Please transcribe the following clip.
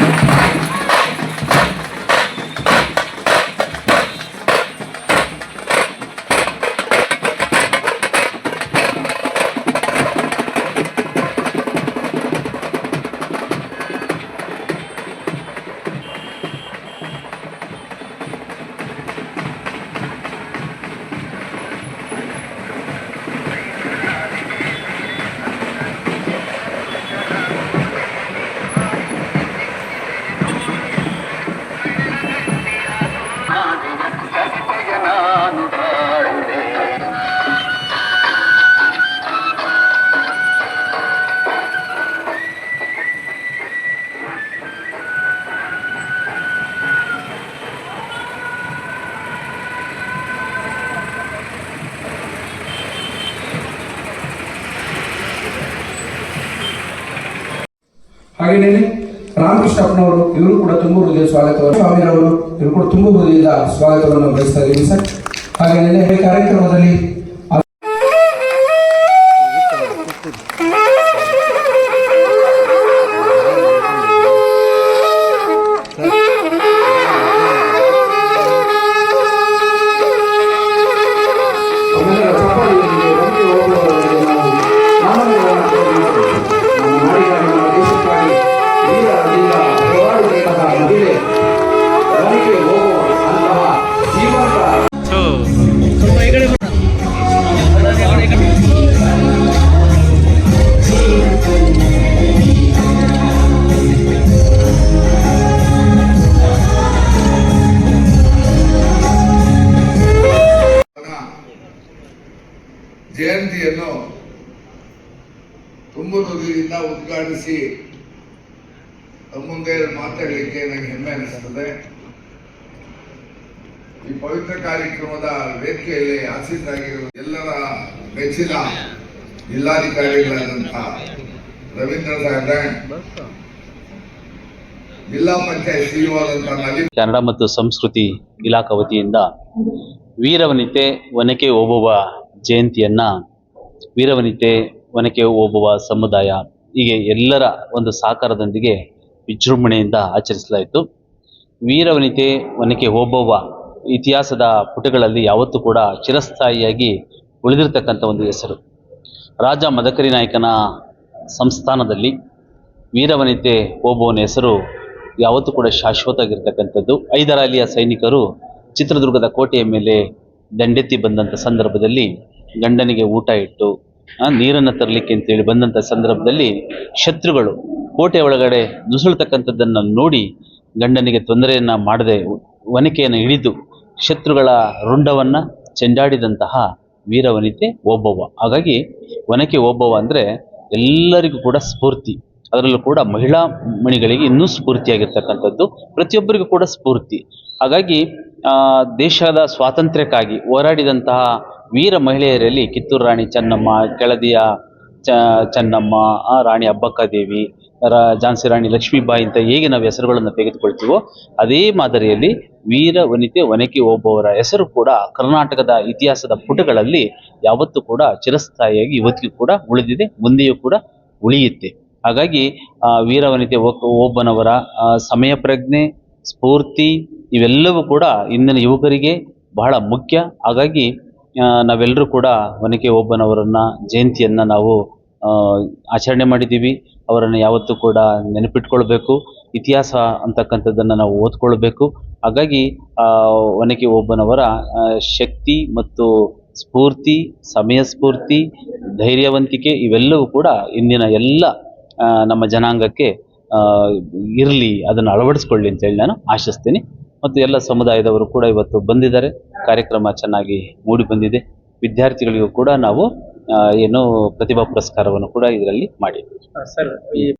Gracias. ಹಾಗೇನೇನೆ, ರಾಮಕೃಷ್ಣಪ್ಪನವರು ಇವರು ಕೂಡ ತುಂಬ ಹೃದಯ ಸ್ವಾಗತವನ್ನು ಸ್ವಾಮಿರವರು ಇವರು ಕೂಡ ತುಂಬ ಹೃದಯದ ಸ್ವಾಗತವನ್ನು ಬಯಸ್ತಾ ಇದ್ದೀವಿ ಸರ್. ಹಾಗೆಯೇ ಈ ಕಾರ್ಯಕ್ರಮದಲ್ಲಿ ಮಹಿಳೆ ಮನೆಗೆ ಹೋಗುವ ಅಂತಹ ಅವನ ಜಯಂತಿಯನ್ನು ತುಂಬ ಉದ್ಘಾಟಿಸಿ ಮುಂದೆ ಮಾತಾಡಲಿಕ್ಕೆ ನನಗೆ ಹೆಮ್ಮೆ ಅನಿಸ್ತದೆ. ಈ ಪವಿತ್ರ ಕಾರ್ಯಕ್ರಮದ ವೇದಿಕೆಯಲ್ಲಿ ಆಸೀನಾಗಿರುವ ಎಲ್ಲರ ಮೆಚ್ಚಿನ ಜಿಲ್ಲಾಧಿಕಾರಿಗಳಾದಂತಹ ರವೀಂದ್ರ ಸಾಹೇಬ್ರೆ, ಜಿಲ್ಲಾ ಪಂಚಾಯತ್ ಸಿಇಒ ಕನ್ನಡ ಮತ್ತು ಸಂಸ್ಕೃತಿ ಇಲಾಖಾ ವತಿಯಿಂದ ವೀರವನಿತೆ ಒನಕೆ ಓಬವ್ವ ಜಯಂತಿಯನ್ನ, ವೀರವನಿತೆ ಒನಕೆ ಓಬವ್ವ ಸಮುದಾಯ, ಹೀಗೆ ಎಲ್ಲರ ಒಂದು ಸಹಕಾರದೊಂದಿಗೆ ವಿಜೃಂಭಣೆಯಿಂದ ಆಚರಿಸಲಾಯಿತು. ವೀರವನಿತೆ ಒನಕೆ ಓಬವ್ವ ಇತಿಹಾಸದ ಪುಟಗಳಲ್ಲಿ ಯಾವತ್ತೂ ಕೂಡ ಚಿರಸ್ಥಾಯಿಯಾಗಿ ಉಳಿದಿರತಕ್ಕಂಥ ಒಂದು ಹೆಸರು. ರಾಜ ಮದಕರಿ ನಾಯಕನ ಸಂಸ್ಥಾನದಲ್ಲಿ ವೀರವನಿತೆ ಓಬವ್ವನ ಹೆಸರು ಯಾವತ್ತೂ ಕೂಡ ಶಾಶ್ವತವಾಗಿರ್ತಕ್ಕಂಥದ್ದು. ಐದರಾಲಿಯ ಸೈನಿಕರು ಚಿತ್ರದುರ್ಗದ ಕೋಟೆಯ ಮೇಲೆ ದಂಡೆತ್ತಿ ಬಂದಂಥ ಸಂದರ್ಭದಲ್ಲಿ ಗಂಡನಿಗೆ ಊಟ ಇಟ್ಟು ನೀರನ್ನು ತರಲಿಕ್ಕೆ ಅಂತೇಳಿ ಬಂದಂಥ ಸಂದರ್ಭದಲ್ಲಿ ಶತ್ರುಗಳು ಕೋಟೆ ಒಳಗಡೆ ನುಸುಳ್ತಕ್ಕಂಥದ್ದನ್ನು ನೋಡಿ ಗಂಡನಿಗೆ ತೊಂದರೆಯನ್ನು ಮಾಡದೆ ವನಿಕೆಯನ್ನು ಹಿಡಿದು ಶತ್ರುಗಳ ರುಂಡವನ್ನು ಚೆಂಡಾಡಿದಂತಹ ವೀರವನಿತೆ ಓಬವ್ವ. ಹಾಗಾಗಿ ವನಕೆ ಓಬವ್ವ ಅಂದರೆ ಎಲ್ಲರಿಗೂ ಕೂಡ ಸ್ಫೂರ್ತಿ. ಅದರಲ್ಲೂ ಕೂಡ ಮಹಿಳಾ ಮಣಿಗಳಿಗೆ ಇನ್ನೂ ಸ್ಫೂರ್ತಿಯಾಗಿರ್ತಕ್ಕಂಥದ್ದು, ಪ್ರತಿಯೊಬ್ಬರಿಗೂ ಕೂಡ ಸ್ಫೂರ್ತಿ. ಹಾಗಾಗಿ ದೇಶದ ಸ್ವಾತಂತ್ರ್ಯಕ್ಕಾಗಿ ಹೋರಾಡಿದಂತಹ ವೀರ ಮಹಿಳೆಯರಲ್ಲಿ ಕಿತ್ತೂರು ರಾಣಿ ಚೆನ್ನಮ್ಮ, ಕೆಳದಿಯ ಚ, ಚೆನ್ನಮ್ಮ ರಾಣಿ ಅಬ್ಬಕ್ಕದೇವಿ ರ ಝಾನ್ಸಿ ರಾಣಿ ಲಕ್ಷ್ಮೀಬಾಯಿ ಅಂತ ಹೇಗೆ ನಾವು ಹೆಸರುಗಳನ್ನು ತೆಗೆದುಕೊಳ್ತೀವೋ ಅದೇ ಮಾದರಿಯಲ್ಲಿ ವೀರ ವನಿತೆ ಒನಕೆ ಒಬ್ಬವರ ಹೆಸರು ಕೂಡ ಕರ್ನಾಟಕದ ಇತಿಹಾಸದ ಪುಟಗಳಲ್ಲಿ ಯಾವತ್ತೂ ಕೂಡ ಚಿರಸ್ಥಾಯಿಯಾಗಿ ಇವತ್ತಿಗೂ ಕೂಡ ಉಳಿದಿದೆ, ಮುಂದೆಯೂ ಕೂಡ ಉಳಿಯುತ್ತೆ. ಹಾಗಾಗಿ ವೀರ ವನಿತೆ ಓಬನವರ ಸಮಯ ಪ್ರಜ್ಞೆ, ಸ್ಫೂರ್ತಿ ಇವೆಲ್ಲವೂ ಕೂಡ ಇಂದಿನ ಯುವಕರಿಗೆ ಬಹಳ ಮುಖ್ಯ. ಹಾಗಾಗಿ ನಾವೆಲ್ಲರೂ ಕೂಡ ಒನಕೆ ಓಬನವರನ್ನ ಜಯಂತಿಯನ್ನು ನಾವು ಆಚರಣೆ ಮಾಡಿದ್ದೀವಿ. ಅವರನ್ನು ಯಾವತ್ತೂ ಕೂಡ ನೆನಪಿಟ್ಕೊಳ್ಬೇಕು. ಇತಿಹಾಸ ಅಂತಕ್ಕಂಥದ್ದನ್ನು ನಾವು ಓದ್ಕೊಳ್ಬೇಕು. ಹಾಗಾಗಿ ಒನಕೆ ಒಬ್ಬನವರ ಶಕ್ತಿ ಮತ್ತು ಸ್ಫೂರ್ತಿ, ಸಮಯ ಸ್ಫೂರ್ತಿ, ಧೈರ್ಯವಂತಿಕೆ ಇವೆಲ್ಲವೂ ಕೂಡ ಇಂದಿನ ಎಲ್ಲ ನಮ್ಮ ಜನಾಂಗಕ್ಕೆ ಇರಲಿ, ಅದನ್ನು ಅಳವಡಿಸ್ಕೊಳ್ಳಿ ಅಂತೇಳಿ ನಾನು ಆಶಿಸ್ತೀನಿ. ಮತ್ತು ಎಲ್ಲ ಸಮುದಾಯದವರು ಕೂಡ ಇವತ್ತು ಬಂದಿದ್ದಾರೆ. ಕಾರ್ಯಕ್ರಮ ಚೆನ್ನಾಗಿ ಮೂಡಿ ಬಂದಿದೆ. ವಿದ್ಯಾರ್ಥಿಗಳಿಗೂ ಕೂಡ ನಾವು ಏನು ಪ್ರತಿಭಾ ಪುರಸ್ಕಾರವನ್ನು ಕೂಡ ಇದರಲ್ಲಿ ಮಾಡಿದ್ದೀವಿ ಸರ್ ಈ